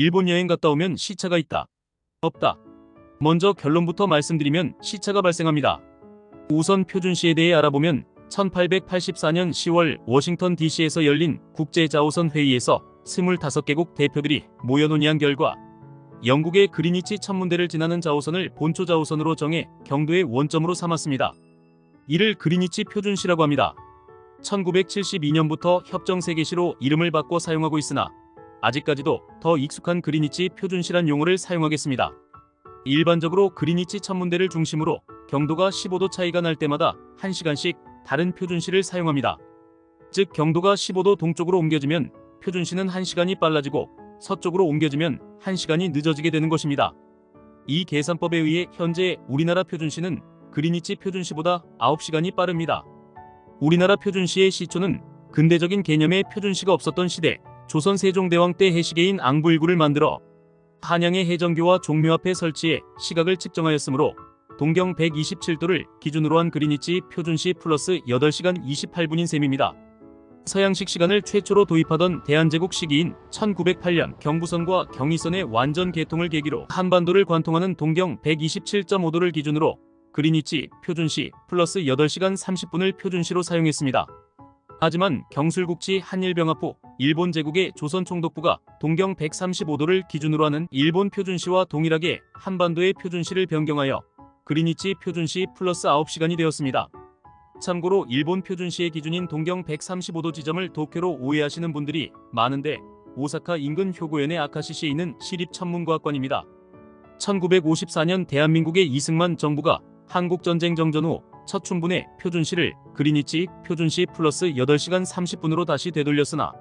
일본 여행 갔다 오면 시차가 있다. 없다. 먼저 결론부터 말씀드리면 시차가 발생합니다. 우선 표준시에 대해 알아보면 1884년 10월 워싱턴 DC에서 열린 국제자오선 회의에서 25개국 대표들이 모여 논의한 결과 영국의 그리니치 천문대를 지나는 자오선을 본초 자오선으로 정해 경도의 원점으로 삼았습니다. 이를 그리니치 표준시라고 합니다. 1972년부터 협정 세계시로 이름을 바꿔 사용하고 있으나 아직까지도 더 익숙한 그리니치 표준시란 용어를 사용하겠습니다. 일반적으로 그리니치 천문대를 중심으로 경도가 15도 차이가 날 때마다 1시간씩 다른 표준시를 사용합니다. 즉 경도가 15도 동쪽으로 옮겨지면 표준시는 1시간이 빨라지고 서쪽으로 옮겨지면 1시간이 늦어지게 되는 것입니다. 이 계산법에 의해 현재 우리나라 표준시는 그리니치 표준시보다 9시간이 빠릅니다. 우리나라 표준시의 시초는 근대적인 개념의 표준시가 없었던 시대 조선 세종대왕 때 해시계인 앙부일구를 만들어 한양의 해정교와 종묘 앞에 설치해 시각을 측정하였으므로 동경 127도를 기준으로 한 그리니치 표준시 플러스 8시간 28분인 셈입니다. 서양식 시간을 최초로 도입하던 대한제국 시기인 1908년 경부선과 경의선의 완전 개통을 계기로 한반도를 관통하는 동경 127.5도를 기준으로 그리니치 표준시 플러스 8시간 30분을 표준시로 사용했습니다. 하지만 경술국치 한일병합 후 일본 제국의 조선 총독부가 동경 135도를 기준으로 하는 일본 표준시와 동일하게 한반도의 표준시를 변경하여 그리니치 표준시 플러스 9시간이 되었습니다. 참고로 일본 표준시의 기준인 동경 135도 지점을 도쿄로 오해하시는 분들이 많은데 오사카 인근 효고현의 아카시시에 있는 시립천문과학관입니다. 1954년 대한민국의 이승만 정부가 한국전쟁 정전 후 첫 춘분의 표준시를 그리니치 표준시 플러스 8시간 30분으로 다시 되돌렸으나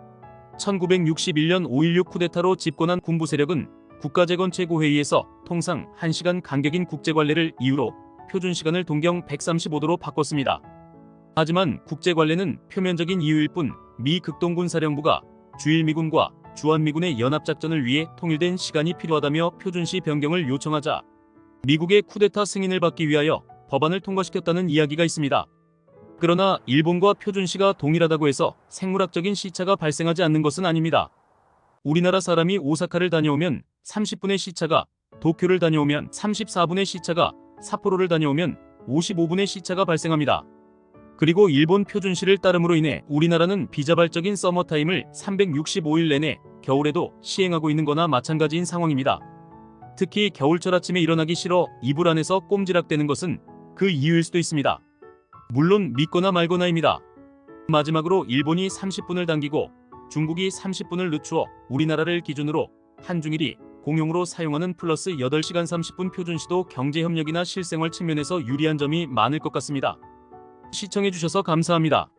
1961년 5.16 쿠데타로 집권한 군부 세력은 국가재건 최고회의에서 통상 1시간 간격인 국제관례를 이유로 표준시간을 동경 135도로 바꿨습니다. 하지만 국제관례는 표면적인 이유일 뿐 미 극동군 사령부가 주일미군과 주한미군의 연합작전을 위해 통일된 시간이 필요하다며 표준시 변경을 요청하자 미국의 쿠데타 승인을 받기 위하여 법안을 통과시켰다는 이야기가 있습니다. 그러나 일본과 표준시가 동일하다고 해서 생물학적인 시차가 발생하지 않는 것은 아닙니다. 우리나라 사람이 오사카를 다녀오면 30분의 시차가, 도쿄를 다녀오면 34분의 시차가, 삿포로를 다녀오면 55분의 시차가 발생합니다. 그리고 일본 표준시를 따름으로 인해 우리나라는 비자발적인 서머타임을 365일 내내 겨울에도 시행하고 있는 거나 마찬가지인 상황입니다. 특히 겨울철 아침에 일어나기 싫어 이불 안에서 꼼지락대는 것은 그 이유일 수도 있습니다. 물론 믿거나 말거나입니다. 마지막으로 일본이 30분을 당기고 중국이 30분을 늦추어 우리나라를 기준으로 한중일이 공용으로 사용하는 플러스 8시간 30분 표준시도 경제협력이나 실생활 측면에서 유리한 점이 많을 것 같습니다. 시청해주셔서 감사합니다.